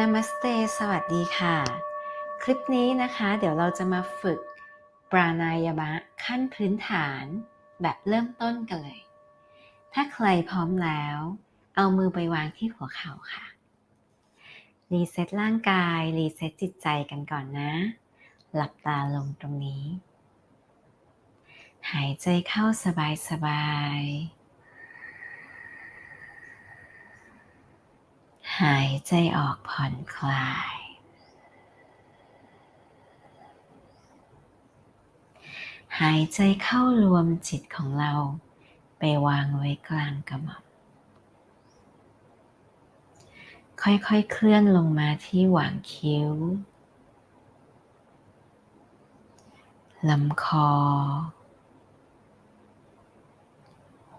นามัสเต สวัสดีค่ะ คลิปนี้นะคะ เดี๋ยวเราจะมาฝึกปรานายามะขั้นพื้นฐานแบบเริ่มต้นกันเลย ถ้าใครพร้อมแล้ว เอามือไปวางที่หัวเข่าค่ะ รีเซ็ตร่างกาย รีเซ็ตจิตใจกันก่อนนะ หลับตาลงตรงนี้ หายใจเข้าสบายๆ หายใจออกผ่อนคลาย หายใจเข้ารวมจิตของเราไปวางไว้กลางกระหม่อมค่อยๆ เคลื่อนลงมาที่หว่างคิ้ว ลำคอ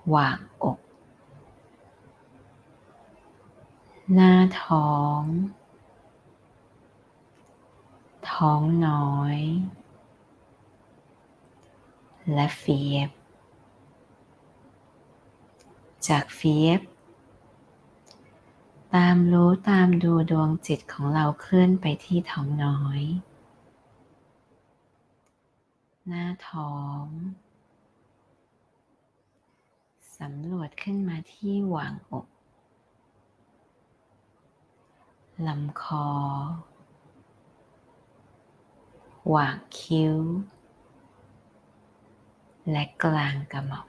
หว่างอก หน้าท้อง ท้องน้อย และเฟียบ จากเฟียบ ตามรู้ตามดูดวงจิตของเราเคลื่อนไปที่ท้องน้อย หน้าท้องสำรวจขึ้นมาที่หว่างอก ลำคอ หว่างคิ้ว และกลางกระหม่อม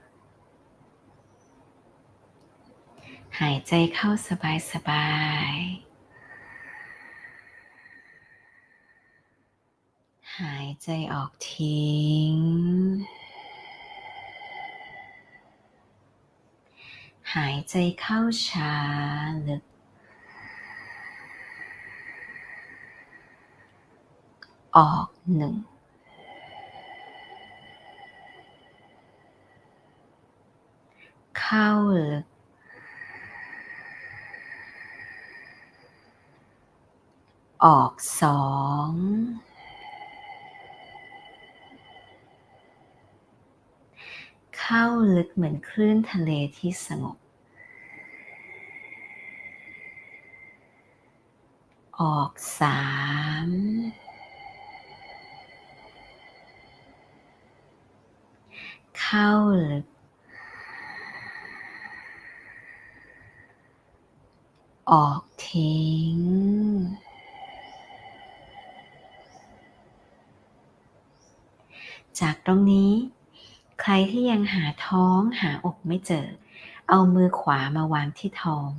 หายใจเข้าสบายสบาย หายใจออกทิ้ง หายใจเข้าช้าลึก ออกหนึ่งเข้าลึกออกสองเข้าลึกเหมือนคลื่นทะเลที่สงบ ออกสาม เข้าลึก ออกทิ้ง จากตรงนี้ ใครที่ยังหาท้องหาอกไม่เจอ เอามือขวามาวางที่ท้อง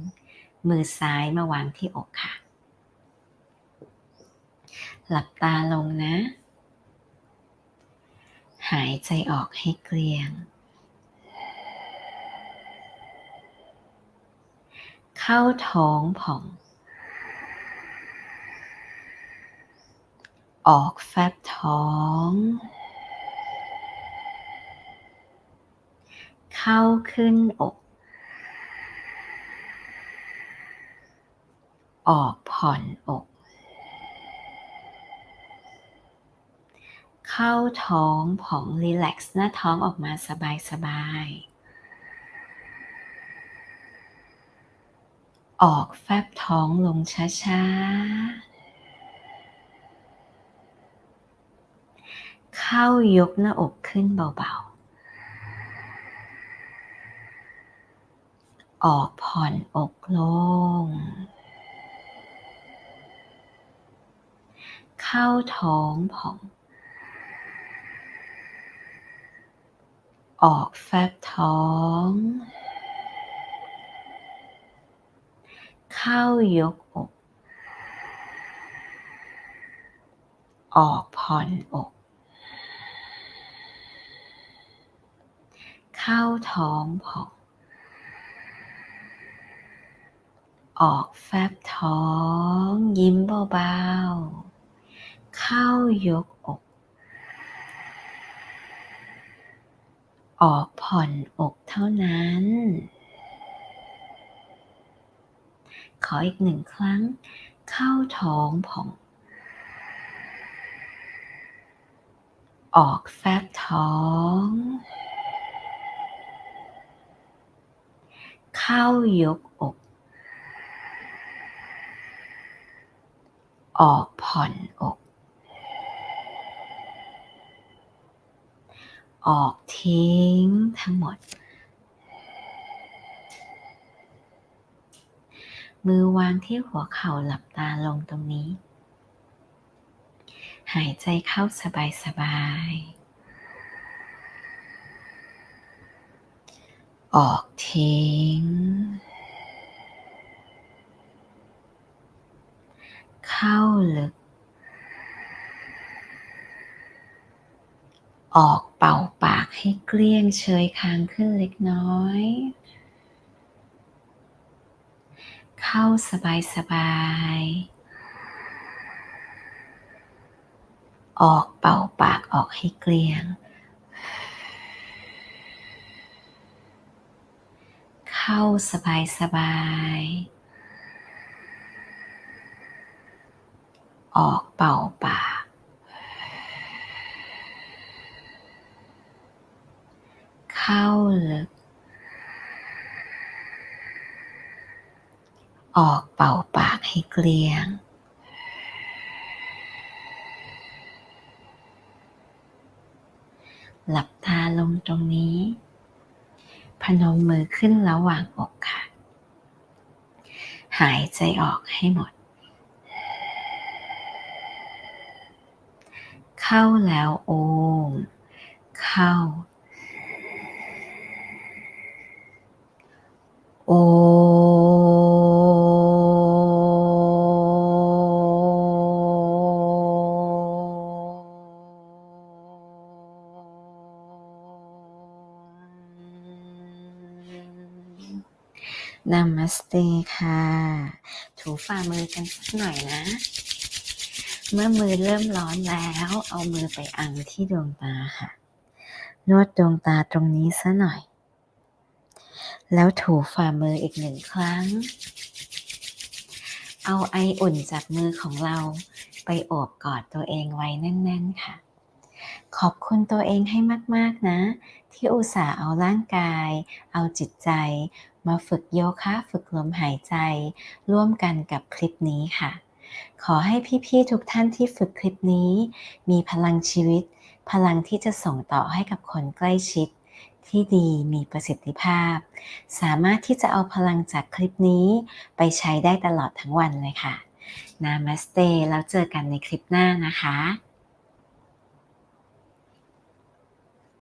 มือซ้ายมาวางที่อกค่ะ หลับตาลงนะ หายใจออกให้เกลี้ยง เข้าท้องผ่อง ออกแฟบท้อง เข้าขึ้นอก ออกผ่อนอก เข้าท้องผ่องรีแลกซ์หน้าท้องออกมาสบายสบายออกแฟบท้องลงช้าๆ เข้ายกหน้าอกขึ้นเบาๆ ออกผ่อนอกลง เข้าท้องผ่อง ออกแฟบท้อง เข้ายกอก ออกผ่อนอก เข้าท้องผ่องออกแฟบท้อง ยิ้มเบาๆ เข้ายกอก ออกผ่อนอกเท่านั้น ขออีกหนึ่งครั้ง เข้าท้องผ่อง ออกแฟบท้อง เข้ายกอก ออกผ่อนอก ออกทิ้งทั้งหมด มือวางที่หัวเข่าหลับตาลงตรงนี้ หายใจเข้าสบายสบาย ออกทิ้ง เข้าลึก ออก เป่าปากให้เกลี้ยงเชยค้างขึ้นเล็กน้อย เข้าสบายสบายๆออกเป่าปากออกให้เกลี้ยง เข้าสบายสบายๆออกเป่าปาก เข้าลึก ออกเป่าปากให้เกลี้ยง หลับตาลงตรงนี้ พนมมือขึ้นระหว่างอกค่ะ หายใจออกให้หมด เข้าแล้วโอม เข้า โอนามัสเตค่ะ ถูฝ่ามือกันสักหน่อยนะ เมื่อมือเริ่มร้อนแล้ว เอามือไปอังที่ดวงตาค่ะ นวดดวงตาตรงนี้ซะหน่อย แล้วถูฝ่ามืออีกหนึ่งครั้ง เอาไออุ่นจากมือของเราไปโอบกอดตัวเองไว้แน่นๆค่ะ ขอบคุณตัวเองให้มากๆนะ ที่อุตส่าห์เอาร่างกาย เอาจิตใจ มาฝึกโยคะฝึกลมหายใจ ร่วมกันกับคลิปนี้ค่ะ ขอให้พี่ๆทุกท่านที่ฝึกคลิปนี้ มีพลังชีวิต พลังที่จะส่งต่อให้กับคนใกล้ชิด ที่ดีมีประสิทธิภาพ สามารถที่จะเอาพลังจากคลิปนี้ไปใช้ได้ตลอดทั้งวันเลยค่ะนามัสเตแล้วเจอกันในคลิปหน้านะคะ